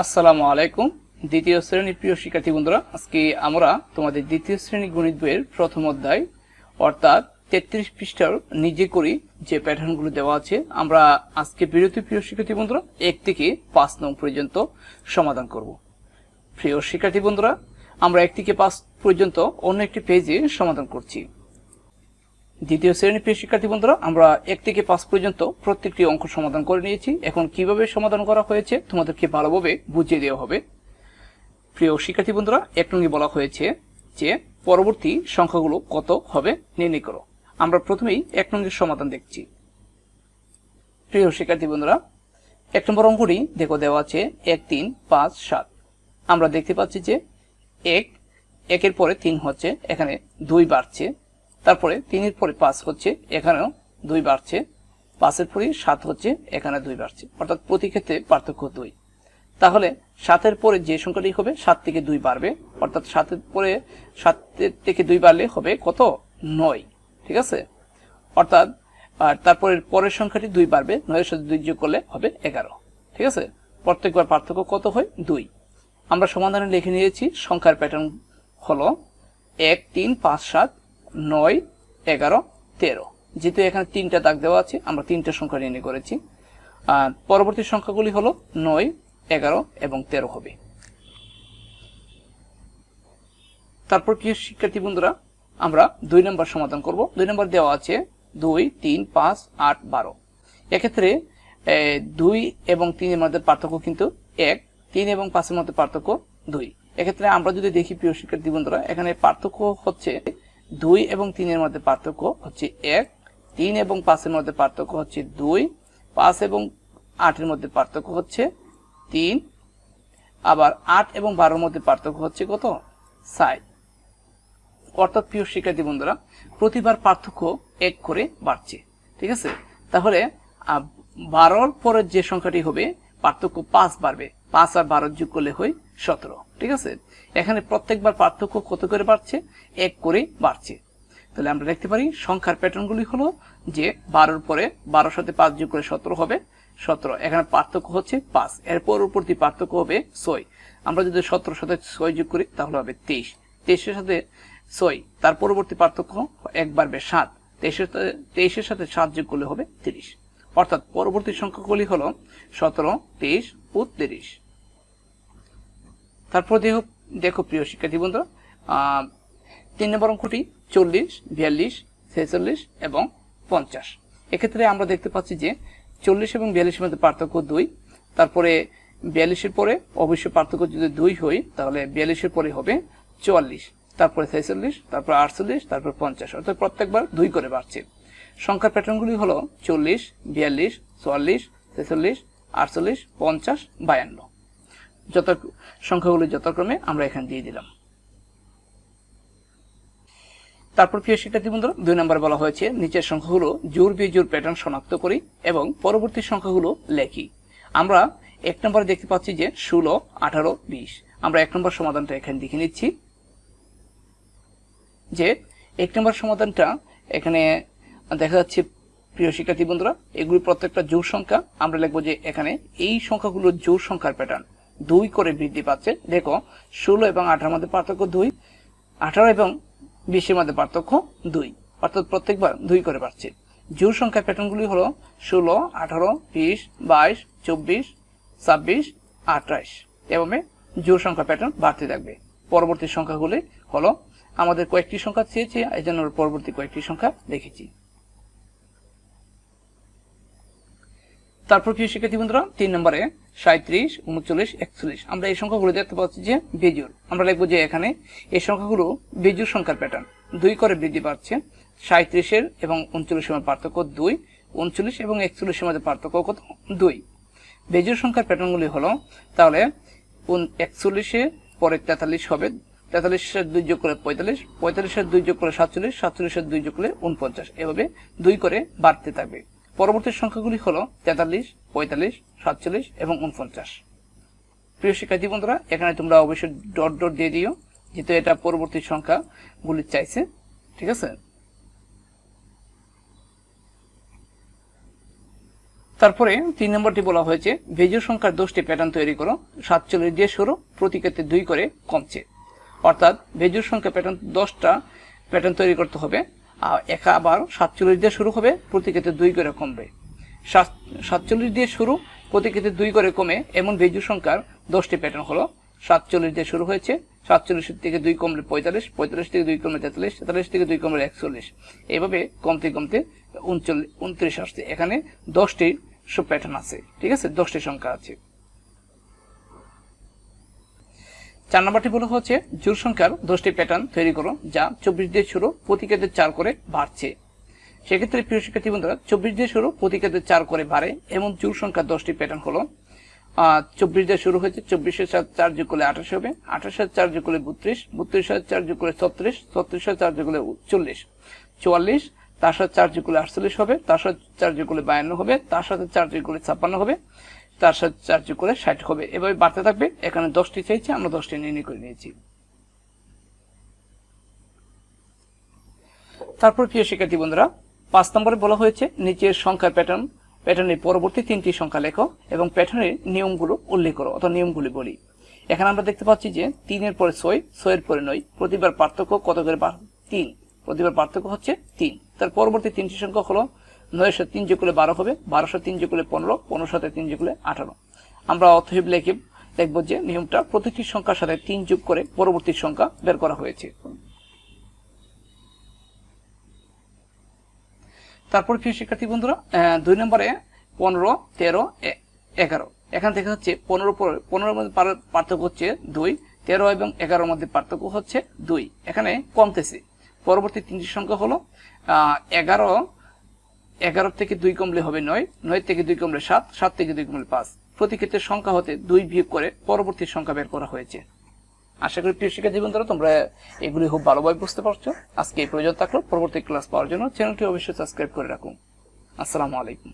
আসসালামু আলাইকুম। দ্বিতীয় শ্রেণির প্রিয় শিক্ষার্থী বন্ধুরা, আজকে আমরা তোমাদের দ্বিতীয় শ্রেণি গণিত বইয়ের প্রথম অধ্যায়, অর্থাৎ তেত্রিশ পৃষ্ঠার নিজে করি যে প্যাটার্নগুলো দেওয়া আছে, আমরা আজকে বিরতি প্রিয় শিক্ষার্থী বন্ধুরা, এক থেকে পাঁচ নং পর্যন্ত সমাধান করব। প্রিয় শিক্ষার্থী বন্ধুরা, আমরা এক থেকে পাঁচ পর্যন্ত অন্য একটি পেজে সমাধান করছি। দ্বিতীয় শ্রেণির প্রিয় শিক্ষার্থী বন্ধুরা, আমরা এক থেকে পাঁচ পর্যন্ত প্রত্যেকটি অঙ্ক সমাধান করে নিয়েছি। এখন কীভাবে সমাধান করা হয়েছে তোমাদেরকে ভালোভাবে বুঝিয়ে দেওয়া হবে। প্রিয় শিক্ষার্থী বন্ধুরা, এক নঙ্গে বলা হয়েছে যে পরবর্তী সংখ্যাগুলো কত হবে নির্ণয় করো। আমরা প্রথমেই এক নঙ্গের সমাধান দেখছি। প্রিয় শিক্ষার্থী বন্ধুরা, এক নম্বর অঙ্কটি দেখো দেওয়া আছে এক, তিন, পাঁচ, সাত। আমরা দেখতে পাচ্ছি যে এক, একের পরে তিন হচ্ছে, এখানে দুই বাড়ছে। তারপরে তিনের পরে পাঁচ হচ্ছে, এখানেও দুই বাড়ছে। পাঁচের পরে সাত হচ্ছে, এখানে দুই বাড়ছে। অর্থাৎ প্রতি ক্ষেত্রে পার্থক্য দুই। তাহলে সাতের পরে যে সংখ্যাটি হবে, সাত থেকে দুই বাড়বে। অর্থাৎ সাতের পরে সাত থেকে দুই বাড়লে হবে কত? নয়। ঠিক আছে? অর্থাৎ, আর তারপরে পরের সংখ্যাটি দুই বাড়বে, নয়ের সাথে দুই যোগ করলে হবে এগারো। ঠিক আছে? প্রত্যেকবার পার্থক্য কত হয়? দুই। আমরা সমাধানে লিখে নিয়েছি, সংখ্যার প্যাটার্ন হলো এক, তিন, পাঁচ, সাত নয়, এগারো, তেরো। যেহেতু এখানে তিনটা দাগ দেওয়া আছে, আমরা তিনটা সংখ্যা নির্ণয় করেছি। আর পরবর্তী সংখ্যাগুলি হলো নয়, এগারো এবং তেরো হবে। তারপর প্রিয় শিক্ষার্থী বন্ধুরা, আমরা দুই নম্বর সমাধান করব। দুই নম্বর দেওয়া আছে দুই, তিন, পাঁচ, আট, বারো। এক্ষেত্রে দুই এবং তিনের মধ্যে পার্থক্য কিন্তু এক, তিন এবং পাঁচের মধ্যে পার্থক্য দুই। এক্ষেত্রে আমরা যদি দেখি প্রিয় শিক্ষার্থী বন্ধুরা, এখানে পার্থক্য হচ্ছে দুই এবং তিনের মধ্যে পার্থক্য হচ্ছে এক। তিন এবং পাঁচের মধ্যে পার্থক্য হচ্ছে দুই। পাঁচ এবং আটের মধ্যে পার্থক্য হচ্ছে তিন। আবার আট এবং বারোর মধ্যে পার্থক্য হচ্ছে কত? সাই অর্থাৎ প্রিয় শিক্ষার্থী বন্ধুরা, প্রতিবার পার্থক্য এক করে বাড়ছে। ঠিক আছে? তাহলে বারোর পরের যে সংখ্যাটি হবে, পার্থক্য পাঁচ বাড়বে। পাঁচ আর বারো যোগ করলে হয় সতেরো। ঠিক আছে? এখানে প্রত্যেকবার পার্থক্য কত করে বাড়ছে? এক করে বাড়ছে। তাহলে আমরা দেখতে পারি সংখ্যার প্যাটার্নগুলি হলো যে বারোর পরে বারোর সাথে পাঁচ যোগ করে সতেরো হবে। সতেরো, এখানে পার্থক্য হচ্ছে পাঁচ। এর পরবর্তী পার্থক্য হবে ছয়। আমরা যদি সতেরোর সাথে ছয় যোগ করি, তাহলে হবে তেইশ। তেইশের সাথে ছয়, তার পরবর্তী পার্থক্য এক বাড়বে সাত। তেইশের সাথে- তেইশের সাথে সাত যোগ করলে হবে তিরিশ। অর্থাৎ পরবর্তী সংখ্যাগুলি হলো সতেরো, তেইশ ও তিরিশ। তারপর দেখো দেখো প্রিয় শিক্ষার্থী বন্ধুরা তিন নম্বর অঙ্কটি চল্লিশ, বিয়াল্লিশ, ছেচল্লিশ এবং পঞ্চাশ। এক্ষেত্রে আমরা দেখতে পাচ্ছি যে চল্লিশ এবং বিয়াল্লিশের মধ্যে পার্থক্য দুই, তারপরে বিয়াল্লিশের পরে অবশ্যই পার্থক্য যদি দুই হয়, তাহলে বিয়াল্লিশের পরে হবে চুয়াল্লিশ, তারপরে ছেচল্লিশ, তারপর আটচল্লিশ, তারপর পঞ্চাশ। অর্থাৎ প্রত্যেকবার দুই করে বাড়ছে। সংখ্যার প্যাটার্নগুলি হলো চল্লিশ, বিয়াল্লিশ, চুয়াল্লিশ, ছেচল্লিশ, আটচল্লিশ, পঞ্চাশ, বায়ান্ন। যত সংখ্যাগুলি যথাক্রমে আমরা এখানে দিয়ে দিলাম। তারপর প্রিয় শিক্ষার্থী বন্ধুরা, দুই নম্বরে বলা হয়েছে, নিচের সংখ্যাগুলো জোর বিজোর প্যাটার্ন শনাক্ত করি এবং পরবর্তী সংখ্যাগুলো লেখি। আমরা এক নম্বরে দেখতে পাচ্ছি যে ষোলো, আঠারো, বিশ। আমরা এক নম্বর সমাধানটা এখানে দেখে নিচ্ছি যে এক নম্বর সমাধানটা এখানে দেখা যাচ্ছে, প্রিয় শিক্ষার্থী বন্ধুরা, এগুলি প্রত্যেকটা জোর সংখ্যা। আমরা লিখব যে এখানে এই সংখ্যাগুলো জোর সংখ্যার প্যাটার্ন দুই করে বৃদ্ধি পাচ্ছে দেখো, ষোলো এবং আঠারোর মধ্যে পার্থক্য দুই, আঠারো এবং বিশের মধ্যে পার্থক্য দুই। অর্থাৎ প্রত্যেকবার দুই করে বাড়ছে জোর সংখ্যা প্যাটার্নগুলি হলো ষোলো, আঠারো, বিশ, বাইশ, চব্বিশ, ছাব্বিশ আঠাইশ এভাবে জোর সংখ্যা প্যাটার্ন বাড়তে থাকবে। পরবর্তী সংখ্যাগুলি হলো আমাদের কয়েকটি সংখ্যা চেয়েছে এই জন্য পরবর্তী কয়েকটি সংখ্যা দেখেছি। তারপর প্রিয় শিক্ষার্থী বন্ধুরা, তিন নম্বরে সাঁত্রিশ উনচল্লিশ, একচল্লিশ। আমরা এই সংখ্যাগুলো দেখতে পাচ্ছি যে বেজুর আমরা লিখব যে এখানে এই সংখ্যাগুলো বেজুর সংখ্যার প্যাটার্ন দুই করে বৃদ্ধি পাচ্ছে। সাঁত্রিশের এবং উনচল্লিশের মধ্যে পার্থক্য দুই। উনচল্লিশ এবং একচল্লিশের মধ্যে পার্থক্য কত? দুই। বেজুর সংখ্যার প্যাটার্নগুলি হলো, তাহলে একচল্লিশে পরে তেতাল্লিশ হবে। তেতাল্লিশের দুই যোগ করে পঁয়তাল্লিশ পঁয়তাল্লিশের দুই যোগ করে সাতচল্লিশ সাতচল্লিশের দুই যোগ করে উনপঞ্চাশ এভাবে দুই করে বাড়তে থাকবে। পরবর্তী সংখ্যাগুলি হল তেতাল্লিশ, পঁয়তাল্লিশ, সাতচল্লিশ এবং উনপঞ্চাশ। প্রিয় শিক্ষার্থী বন্ধুরা, এখানে তোমরা অবশ্যই ডট ডট দিয়ে দিও, যেহেতু এটা পরবর্তী সংখ্যাগুলি চাইছে। ঠিক আছে? তারপরে তিন নম্বরটি বলা হয়েছে বেজোড় সংখ্যার দশটি প্যাটার্ন তৈরি করো, সাতচল্লিশ দিয়ে শুরু প্রতি দুই করে কমছে। অর্থাৎ বেজোড় সংখ্যা প্যাটার্ন দশটা প্যাটার্ন তৈরি করতে হবে। আর একা আবার সাতচল্লিশ দিয়ে শুরু হবে প্রতি ক্ষেত্রে দুই করে কমবে। সাত- সাতচল্লিশ দিয়ে শুরু প্রতি দুই করে কমে, এমন বেজু সংখ্যার দশটি প্যাটার্ন হলো। সাতচল্লিশ দিয়ে শুরু হয়েছে, সাতচল্লিশ থেকে দুই কমলে পঁয়তাল্লিশ পঁয়তাল্লিশ থেকে দুই কমলে তেতাল্লিশ তেতাল্লিশ থেকে দুই কমলে একচল্লিশ। এইভাবে কমতে কমতে উনচল্লিশ উনত্রিশ আসছে। এখানে দশটি প্যাটার্ন আছে, ঠিক আছে? দশটি সংখ্যা আছে। চার নম্বরটি বলা হচ্ছে জোড় সংখ্যার দশটি প্যাটার্ন তৈরি করো যা চব্বিশ দিয়ে শুরু প্রতি ক্ষেত্রে চার করে বাড়ছে। সেক্ষেত্রে প্রিয় শিক্ষার্থী বন্ধুরা, চব্বিশ দিয়ে শুরু প্রতি চার করে বাড়ে, এমন জোড় সংখ্যার দশটি প্যাটার্ন হলো চব্বিশ দিয়ে শুরু হয়েছে চব্বিশের সাথে চার যোগ করলে আঠাশ হবে আঠাশের চার যোগ করলে বত্রিশ বত্রিশ বত্রিশের চার যোগ করলে ছত্রিশ ছত্রিশের চার যোগ করলে চল্লিশ, চুয়াল্লিশ, তার সাথে চার যোগ করলে আটচল্লিশ হবে, তার সাথে চার যোগ করলে বায়ান্ন হবে, তার সাথে চার যোগ করলে ছাপ্পান্ন হবে তার সাথে করলে ষাট হবে। এভাবে বাড়তে থাকবে। এখানে দশটি চাইছে, আমরা দশটি নির্ণয় করে নিয়েছি। তারপর প্রিয় শিক্ষার্থী বন্ধুরা, পাঁচ নম্বরে বলা হয়েছে, নিচের সংখ্যার প্যাটার্ন প্যাটার্নের পরবর্তী তিনটি সংখ্যা লেখো এবং প্যাটার্নের নিয়মগুলো উল্লেখ করো অথবা নিয়মগুলি বলি। এখানে আমরা দেখতে পাচ্ছি যে, তিনের পরে ছয়, ছয়ের পরে নয়, প্রতিবার পার্থক্য কত করে তিন, প্রতিবার পার্থক্য হচ্ছে তিন। তার পরবর্তী তিনটি সংখ্যা হলো সাথে তিন যোগ করলে বারো হবে সাথে তিন যোগ করলে পনেরো পনেরোর সাথে তিন যোগ করলে আঠারো। আমরা অতএব লেখে দেখব যে নিয়মটা প্রতিটি সংখ্যার সাথে তিন যোগ করে পরবর্তী সংখ্যা বের করা হয়েছে। তারপর প্রিয় শিক্ষার্থী বন্ধুরা দুই নম্বরে পনেরো, তেরো এগারো। এখান থেকে হচ্ছে পনেরো পনেরোর মধ্যে পার- পার্থক্য হচ্ছে দুই, তেরো এবং এগারোর মধ্যে পার্থক্য হচ্ছে দুই। এখানে কমতেছে। পরবর্তী তিনটি সংখ্যা হলো এগারো এগারো থেকে দুই কমলে হবে নয় নয় থেকে দুই কমলে সাত সাত থেকে দুই কমলে পাঁচ। প্রতি ক্ষেত্রে সংখ্যা হতে দুই বিয়োগ করে পরবর্তী সংখ্যা বের করা হয়েছে। আশা করি প্রিয় জীবন বন্ধুরা, তোমরা এগুলি খুব ভালোভাবে বুঝতে পারছ। আজকে এই প্রয়োজন থাকল। পরবর্তী ক্লাস পাওয়ার জন্য চ্যানেলটি অবশ্যই সাবস্ক্রাইব করে রাখুন। আসসালামু আলাইকুম।